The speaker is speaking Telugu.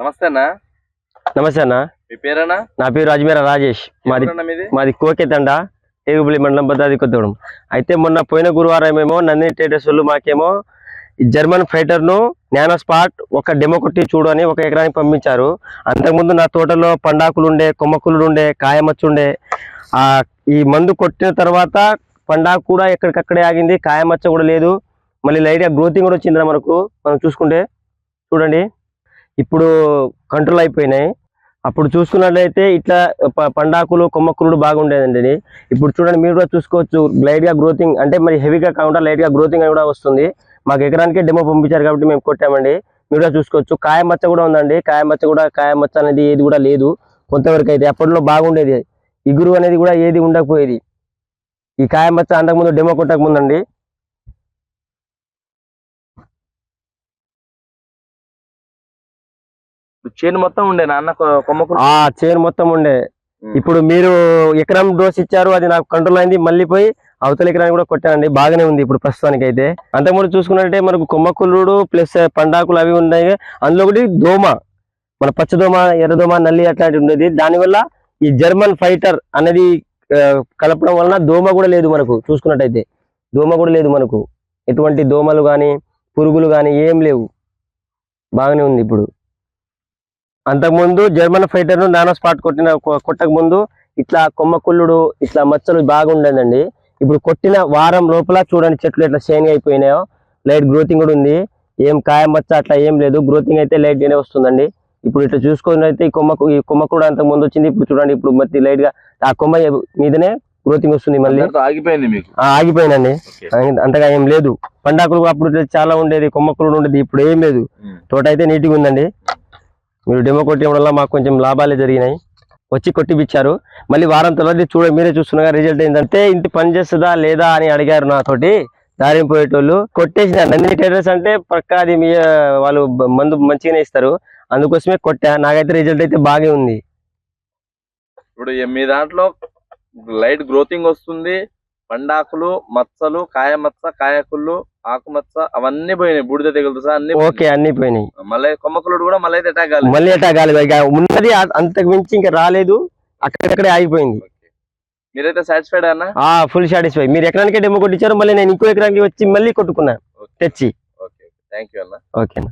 నమస్తే అన్న. నమస్తే అన్న. మీ పేరేనా నా పేరు అజ్మీరా రాజేష్. మాది మీది? మాది కోకెతండ ఏగుబులి మండలం భద్రాది కొత్తగూడెం. అయితే మొన్న పోయిన గురువారం ఏమో నందిని ట్రేడర్స్ వాళ్ళు మాకేమో ఈ జర్మన్ ఫైటర్ను నానో స్పాట్ ఒక డెమో కొట్టి చూడు అని ఒక ఎకరానికి పంపించారు. అంతకుముందు నా తోటలో పండాకులు ఉండే కొమ్మకులు ఉండే కాయమచ్చ ఉండే ఆ ఈ మందు కొట్టిన తర్వాత పండాకు కూడా ఎక్కడికక్కడే ఆగింది కాయమచ్చ కూడా లేదు. మళ్ళీ లైట్గా గ్రోతింగ్ కూడా వచ్చిందిరా మనకు. మనం చూసుకుంటే చూడండి. ఇప్పుడు కంట్రోల్ అయిపోయినాయి. అప్పుడు చూసుకున్నట్లయితే ఇట్లా పండాకులు కొమ్మకులు బాగుండేదండి ఇప్పుడు చూడండి మీరు కూడా చూసుకోవచ్చు. లైట్గా గ్రోతింగ్ అంటే మరి హెవీగా కాకుండా లైట్గా గ్రోతింగ్ అని కూడా వస్తుంది. మాకు ఎకరానికి డెమో పంపించారు కాబట్టి మేము కొట్టామండి. మీరు కూడా చూసుకోవచ్చు. కాయ మచ్చ కూడా ఉందండి. కాయ మచ్చ కూడా కాయ మచ్చ అనేది ఏది కూడా లేదు. కొంతవరకు అయితే అప్పట్లో బాగుండేది. ఇగురు అనేది కూడా ఏది ఉండకపోయేది. ఈ కాయమచ్చ అంతకుముందు డెమో కొట్టకముందండి. చేను మొత్తం ఉండే నాన్న కొమ్మకు ఆ చేను మొత్తం ఉండే. ఇప్పుడు మీరు ఎకరం డోస్ ఇచ్చారు అది నాకు కంట్రోల్ అయింది మళ్ళీ పోయి అవతల ఎకరానికి కూడా కొట్టానండి. బాగానే ఉంది ఇప్పుడు ప్రస్తుతానికి అయితే అంతకుముందు చూసుకున్నట్టే మనకు కొమ్మకుల్లుడు ప్లస్ పండాకులు అవి ఉన్నాయి. అందులో ఒకటి దోమ మన పచ్చదోమ ఎర్రదోమ నల్లి అట్లాంటివి ఉండేది. దానివల్ల ఈ జర్మన్ ఫైటర్ అనేది కలపడం వలన దోమ కూడా లేదు మనకు చూసుకున్నట్టయితే. దోమ కూడా లేదు మనకు. ఎటువంటి దోమలు కానీ పురుగులు కానీ ఏం లేవు. బాగానే ఉంది ఇప్పుడు. అంతకుముందు జర్మన్ ఫైటర్ను నానో స్పాట్ కొట్టిన కొట్టక ముందు ఇట్లా కొమ్మ కుళ్ళుడు ఇట్లా మచ్చలు బాగుండేదండి. ఇప్పుడు కొట్టిన వారం లోపల చూడండి చెట్లు ఎట్లా షైన్ అయిపోయినాయో. లైట్ గ్రోతింగ్ కూడా ఉంది. ఏం కాయ మచ్చ అట్లా ఏం లేదు. గ్రోతింగ్ అయితే లైట్ గానే వస్తుందండి. ఇప్పుడు ఇట్లా చూసుకుని అయితే ఈ కొమ్మ ఈ కొమ్మ కూడా అంతకు ముందు వచ్చింది. ఇప్పుడు చూడండి ఇప్పుడు మట్టి లైట్గా ఆ కొమ్మ మీదనే గ్రోతింగ్ వస్తుంది మళ్ళీ. ఆగిపోయింది మీకు? ఆగిపోయినండి. అంత- అంతగా ఏం లేదు. పండాకులు అప్పుడు చాలా ఉండేది. కొమ్మకులు ఉండేది. ఇప్పుడు ఏం లేదు. తోట అయితే నీట్గా ఉందండి. మీరు డెమో కొట్టడం వల్ల మాకు కొంచెం లాభాలే జరిగినాయి. వచ్చి కొట్టిపిచ్చారు. మళ్ళీ వారం తర్వాత చూడ మీరే చూస్తున్నారు రిజల్ట్ ఏంటంటే ఇంటి పని చేస్తుందా లేదా అని అడిగారు నాతోటి. దారిని పోయేటోళ్ళు. కొట్టేసిన నందిని టైలర్స్ అంటే పక్కా అది మీ వాళ్ళు మందు మంచిగానే ఇస్తారు. అందుకోసమే కొట్టా. నాకైతే రిజల్ట్ అయితే బాగా ఉంది. ఇప్పుడు మీ దాంట్లో లైట్ గ్రోతింగ్ వస్తుంది. పండాకులు మచ్చలు కాయ మచ్చ కాయకుళ్ళు ఆకు మచ్చ అవన్నీ పోయినాయి. బూడిద తెగులు సహా అన్ని ఓకే అన్ని పోయినాయి. మళ్ళీ కొమ్మకులుడు కూడా మళ్ళీ అటాక్ కాలేదు. మళ్ళీ ఎట్టా కాలేదు. ఉన్నది అంతకు మించి ఇంకా రాలేదు. అక్కడక్కడే ఆగిపోయింది. ఓకే. మీరైతే సాటిస్ఫైడ్ అన్న? ఆ ఫుల్ సాటిస్ఫై మీరు ఎకరానికే డెమో కొట్టించారు మళ్ళీ నేను ఇంకో ఎకరానికి వచ్చి మళ్ళీ కొట్టుకున్నా. ఓకే. తెచ్చి. ఓకే థ్యాంక్ యూ అన్న. ఓకేనా